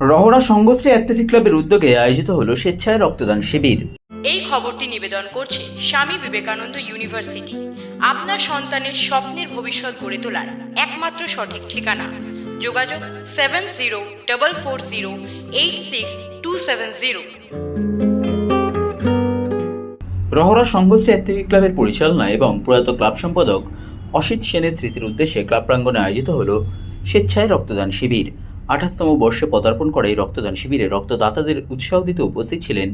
Rahara Sanghashree athletic ক্লাবের উদ্যোগে আয়োজিত হলো স্বেচ্ছায় রক্তদান শিবির। এই খবরটি নিবেদন করছে স্বামী বিবেকানন্দ ইউনিভার্সিটি। আপনার সন্তানের স্বপ্নের ভবিষ্যৎ গড়ে তোলার একমাত্র সঠিক ঠিকানা। যোগাযোগ seven zero double four zero eight six two seven zero. Rahara Sanghashree athletic ক্লাবের পরিচালনা এবং প্রয়াত ক্লাব সম্পাদক অসিত সেনের স্মৃতির উদ্দেশ্যে ক্লাব প্রাঙ্গণে আয়োজিত হলো স্বেচ্ছায় রক্তদান শিবির। আঠাশতম বর্ষে পদার্পণ করে রক্তদান শিবিরে রক্তদাতাদের উৎসাহ দিতে উপস্থিত ছিলেন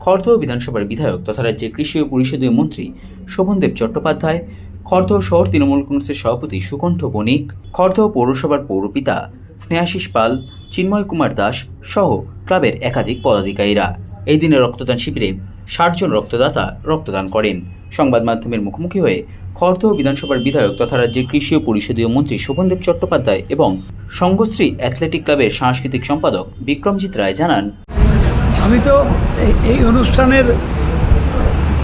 খড়দহ বিধানসভার বিধায়ক তথা রাজ্যের কৃষি ও পরিষদীয় মন্ত্রী শোভনদেব চট্টোপাধ্যায়, খড়দহ শহর তৃণমূল কংগ্রেসের সভাপতি সুকণ্ঠ বণিক, খড়দহ পৌরসভার পৌরপিতা স্নেহাশিস পাল, চিন্ময় কুমার দাস সহ ক্লাবের একাধিক পদাধিকারীরা। এই দিনে রক্তদান শিবিরে ষাট জন রক্তদাতা রক্তদান করেন। সংবাদ মাধ্যমের মুখোমুখি হয়ে খড়দহ বিধানসভার বিধায়ক তথা রাজ্যের কৃষি ও পরিষদীয় মন্ত্রী শোভনদেব চট্টোপাধ্যায় এবং সংঘশ্রী অ্যাথলেটিক ক্লাবের সাংস্কৃতিক সম্পাদক বিক্রমজিৎ রায় জানান। আমি তো এই- এই অনুষ্ঠানের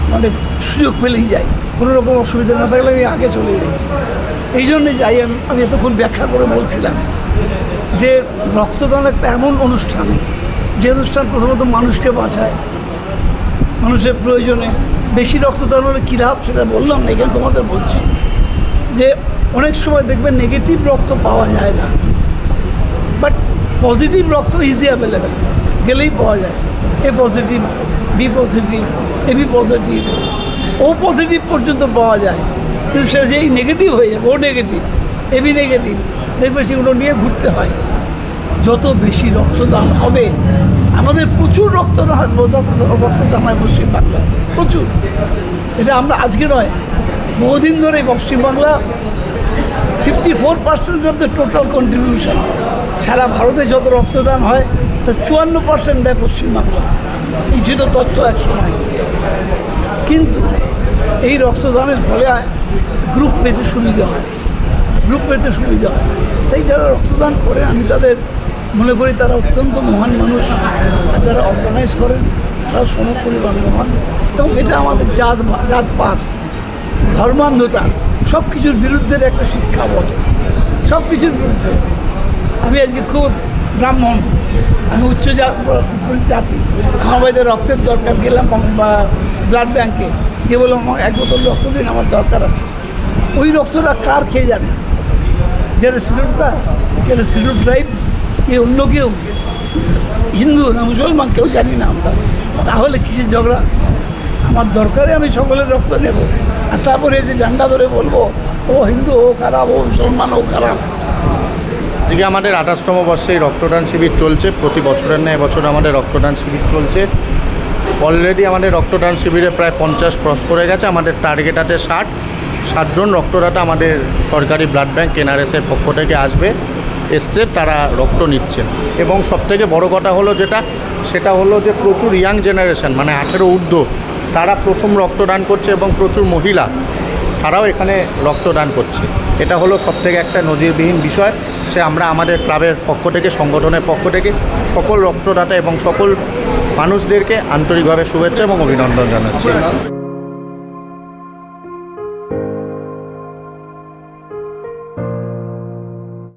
মানে সুযোগ পেলেই যাই। কোনো রকম অসুবিধা না থাকলে আমি আগে চলে যাই। এই জন্যে যাই আমি আমি এতক্ষণ ব্যাখ্যা করে বলছিলাম যে রক্তদান একটা এমন অনুষ্ঠান, যে অনুষ্ঠান প্রথমত মানুষকে বাঁচায় মানুষের প্রয়োজনে বেশি রক্তদান হলে কী লাভ সেটা বললাম না, এখানে তোমাদের বলছি। যে অনেক সময় দেখবেন নেগেটিভ রক্ত পাওয়া যায় না। বাট পজিটিভ রক্ত ইজি অ্যাভেলেবেল গেলেই পাওয়া যায়। A positive B positive AB positive O positive পর্যন্ত পাওয়া যায়। কিন্তু সেটা যেই নেগেটিভ হয়ে যাবে ও নেগেটিভ এবি নেগেটিভ দেখবে সেগুলো নিয়ে ঘুরতে হয়। যত বেশি রক্তদান হবে আমাদের প্রচুর রক্তদান রক্তদান হয় পশ্চিমবাংলায় প্রচুর। এটা আমরা আজকে নয়, বহুদিন ধরে Paschimbangla fifty four percent of the total contribution সারা ভারতে যত রক্তদান হয় তা চুয়ান্ন পার্সেন্ট দেয় পশ্চিমবাংলা এই ছিল তথ্য এক সময়। কিন্তু এই রক্তদানের ফলে গ্রুপ পেতে সুবিধা হয়। গ্রুপ পেতে সুবিধা হয়। তাই যারা রক্তদান করে, আমি তাদের মনে করি তারা অত্যন্ত মহান মানুষ। যারা অর্গানাইজ করেন, তারা সমপরিমাণ মহান। এবং এটা আমাদের জাত, জাতপাত, ধর্মান্ধতা সব কিছুর বিরুদ্ধে একটা শিক্ষা বটে। সব কিছুর বিরুদ্ধে। আমি আজকে খুব ব্রাহ্মণ। আমি উচ্চ জাত আমার বাড়িতে রক্তের দরকার, গেলাম বা ব্লাড ব্যাঙ্কে কে বললাম এক বোতল রক্ত দিন, আমার দরকার আছে। ওই রক্তটা কার খেয়ে জানে? যারা সিলুট কাস্ট যারা সিলুট ট্রাইব কে অন্য কেউ? হিন্দু না মুসলমান কেউ জানি না আমরা। তাহলে কিসের ঝগড়া? আমার দরকারে আমি সকলের রক্ত নেব। আর তারপরে যে ঝান্ডা ধরে বলব, ও হিন্দু, ও খারাপ, ও মুসলমান, ও খারাপ। আজকে আমাদের আঠাশতম বর্ষে রক্তদান শিবির চলছে। প্রতি বছরের ন্যায় বছর আমাদের রক্তদান শিবির চলছে। অলরেডি আমাদের রক্তদান শিবিরে প্রায় পঞ্চাশ ক্রস করে গেছে। আমাদের টার্গেট আছে ষাট। ষাটজন রক্তদাতা আমাদের সরকারি ব্লাড ব্যাংক এনআরএসের পক্ষ থেকে আসবে। এসছে, তারা রক্ত নিচ্ছেন। এবং সবথেকে বড় কথা হলো যেটা, সেটা হলো যে প্রচুর ইয়াং জেনারেশন মানে আঠেরো ঊর্ধ্ব, তারা প্রথম রক্তদান করছে এবং প্রচুর মহিলা, তারাও এখানে রক্তদান করছে। এটা হলো সবথেকে একটা নজিরবিহীন বিষয়, সে আমরা আমাদের ক্লাবের পক্ষ থেকে, সংগঠনের পক্ষ থেকে সকল রক্তদাতা এবং সকল মানুষদেরকে আন্তরিকভাবে শুভেচ্ছা এবং অভিনন্দন জানাচ্ছি।